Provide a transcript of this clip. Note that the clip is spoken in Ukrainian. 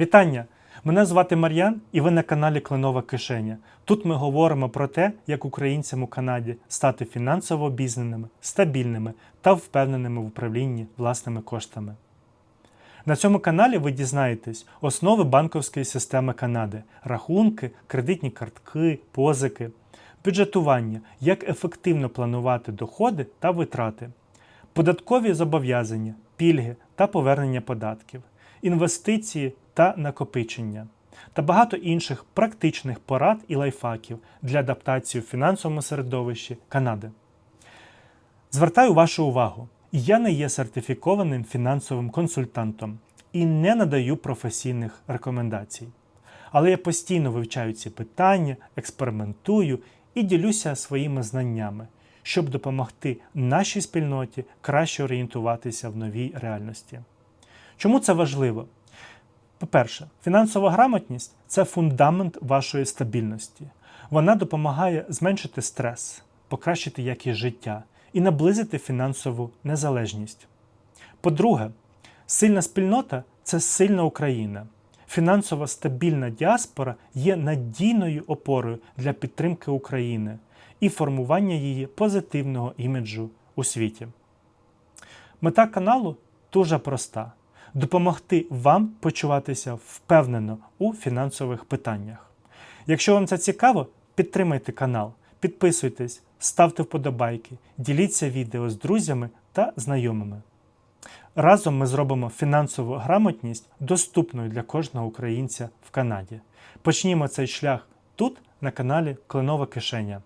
Вітання! Мене звати Мар'ян і ви на каналі Кленова Кишеня. Тут ми говоримо про те, як українцям у Канаді стати фінансово обізнаними, стабільними та впевненими в управлінні власними коштами. На цьому каналі ви дізнаєтесь основи банковської системи Канади, рахунки, кредитні картки, позики, бюджетування, як ефективно планувати доходи та витрати, податкові зобов'язання, пільги та повернення податків, інвестиції та накопичення та багато інших практичних порад і лайфхаків для адаптації в фінансовому середовищі Канади. Звертаю вашу увагу, я не є сертифікованим фінансовим консультантом і не надаю професійних рекомендацій. Але я постійно вивчаю ці питання, експериментую і ділюся своїми знаннями, щоб допомогти нашій спільноті краще орієнтуватися в новій реальності. Чому це важливо? По-перше, фінансова грамотність це фундамент вашої стабільності. Вона допомагає зменшити стрес, покращити якість життя і наблизити фінансову незалежність. По-друге, сильна спільнота це сильна Україна. Фінансово стабільна діаспора є надійною опорою для підтримки України і формування її позитивного іміджу у світі. Мета каналу дуже проста: допомогти вам почуватися впевнено у фінансових питаннях. Якщо вам це цікаво, підтримайте канал, підписуйтесь, ставте вподобайки, діліться відео з друзями та знайомими. Разом ми зробимо фінансову грамотність доступною для кожного українця в Канаді. Почнімо цей шлях тут, на каналі Кленова Кишеня.